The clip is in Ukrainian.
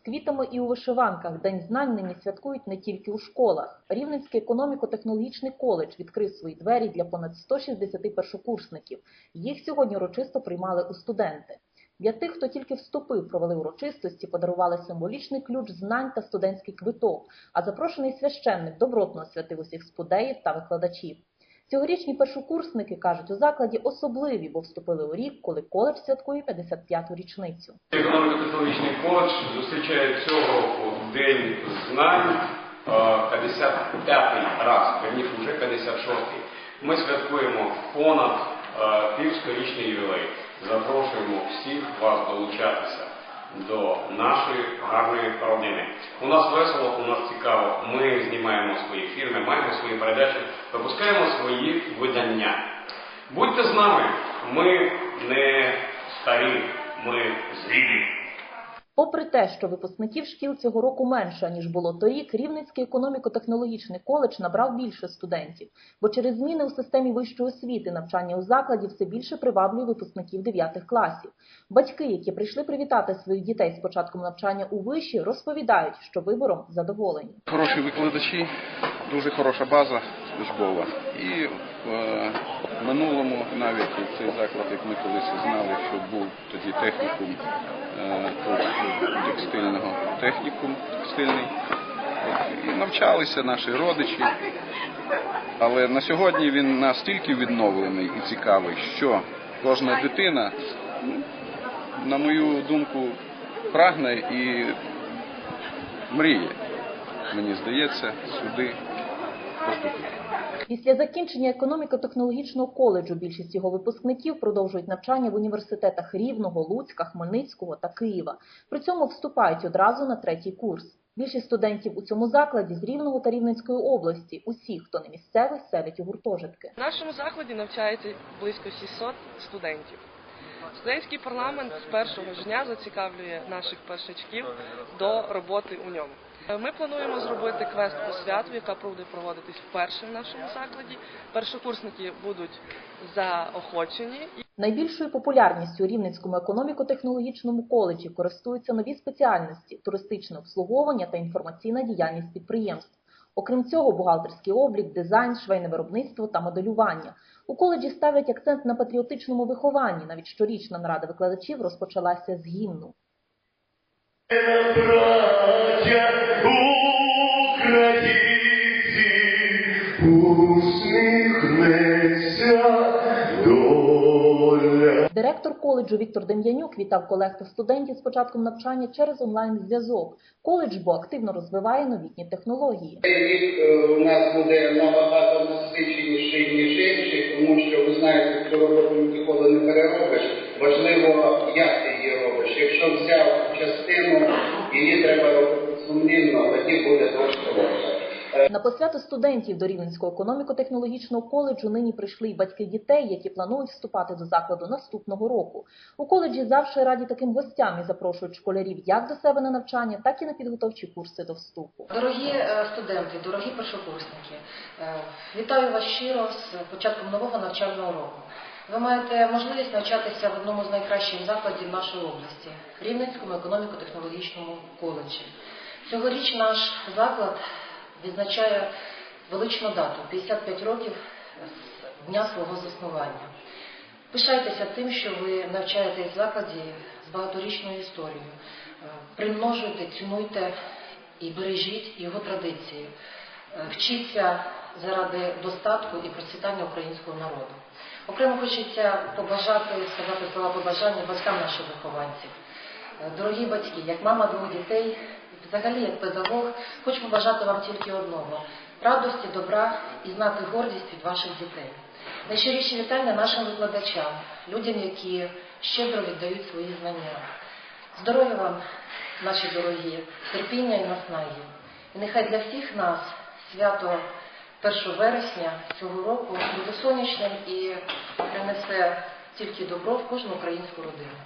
З квітами і у вишиванках День знань нині святкують не тільки у школах. Рівненський економіко-технологічний коледж відкрив свої двері для понад 160 першокурсників. Їх сьогодні урочисто приймали у студенти. Для тих, хто тільки вступив, провели урочистості, подарували символічний ключ знань та студентський квиток, а запрошений священник добротно освятив усіх спудеїв та викладачів. Цьогорічні першокурсники кажуть, у закладі особливі, бо вступили у рік, коли коледж святкує 55-ту річницю. Економіко-технологічний коледж зустрічає цього року День знань е, 55-й раз, верніше вже 56-й. Ми святкуємо понад півсторічний ювілей. Запрошуємо всіх вас долучатися до нашої гарної родини. У нас весело, у нас цікаво. Ми знімаємо свої фільми, маємо свої передачі, випускаємо свої видання. Будьте з нами, ми не старі, ми зрілі. Попри те, що випускників шкіл цього року менше, ніж було торік, Рівненський економіко-технологічний коледж набрав більше студентів, бо через зміни у системі вищої освіти навчання у закладі все більше приваблює випускників 9 класів. Батьки, які прийшли привітати своїх дітей з початком навчання у виші, розповідають, що вибором задоволені. Хороші викладачі, дуже хороша база службова. І в е, минулому навіть цей заклад, як ми колись знали, що був тоді технікум е, текстильного технікум текстильний. І навчалися наші родичі. Але на сьогодні він настільки відновлений і цікавий, що кожна дитина, на мою думку, прагне і мріє, мені здається, сюди Після закінчення економіко-технологічного коледжу більшість його випускників продовжують навчання в університетах Рівного, Луцька, Хмельницького та Києва. При цьому вступають одразу на третій курс. Більшість студентів у цьому закладі з Рівного та Рівненської області. Усі, хто не місцевий, селять у гуртожитки. В нашому закладі навчається близько 600 студентів. Студентський парламент з першого ж дня зацікавлює наших першачків до роботи у ньому. Ми плануємо зробити квест по святу, яка буде проводитись вперше в нашому закладі. Першокурсники будуть заохочені Найбільшою популярністю у Рівненському економіко-технологічному коледжі користуються нові спеціальності туристичне обслуговування та інформаційна діяльність підприємств. Окрім цього, бухгалтерський облік, дизайн, швейне виробництво та моделювання. У коледжі ставлять акцент на патріотичному вихованні. Навіть щорічна нарада викладачів розпочалася з гімну. Українці, усміхнеться доля. Директор коледжу Віктор Дем'янюк вітав колег та студентів з початком навчання через онлайн-зв'язок. Коледж бо активно розвиває новітні технології. Е, у нас буде набагато насиченіший, ніж інший, тому що ви знаєте, цю роботу ніколи не переробиш. Важливо, як ти її робиш. Якщо взяв частину, її треба сумлінно, тоді буде легше. На посвяту студентів до Рівненського економіко-технологічного коледжу нині прийшли й батьки дітей, які планують вступати до закладу наступного року. У коледжі завжди раді таким гостям і запрошують школярів як до себе на навчання, так і на підготовчі курси до вступу. Дорогі е, студенти, дорогі першокурсники, е, вітаю вас щиро з початком нового навчального року. Ви маєте можливість навчатися в одному з найкращих закладів нашої області Рівненському економіко-технологічному коледжі. Цьогоріч наш заклад відзначає величну дату 55 років з дня свого заснування. Пишайтеся тим, що ви навчаєтесь в закладі з багаторічною історією. Е, Примножуйте, цінуйте і бережіть його традиції. Е, Вчіться заради достатку і процвітання українського народу. Окремо хочеться побажати, сказати слова побажання батькам наших вихованців. Е, Дорогі батьки, як мама двох дітей, взагалі як педагог, хочу побажати вам тільки одного радості, добра і знати гордість від ваших дітей. Найщиріші вітання нашим викладачам, людям, які щедро віддають свої знання. Здоров'я вам, наші дорогі, терпіння і наснаги. І нехай для всіх нас свято 1 вересня цього року буде сонячним і принесе тільки добро в кожну українську родину.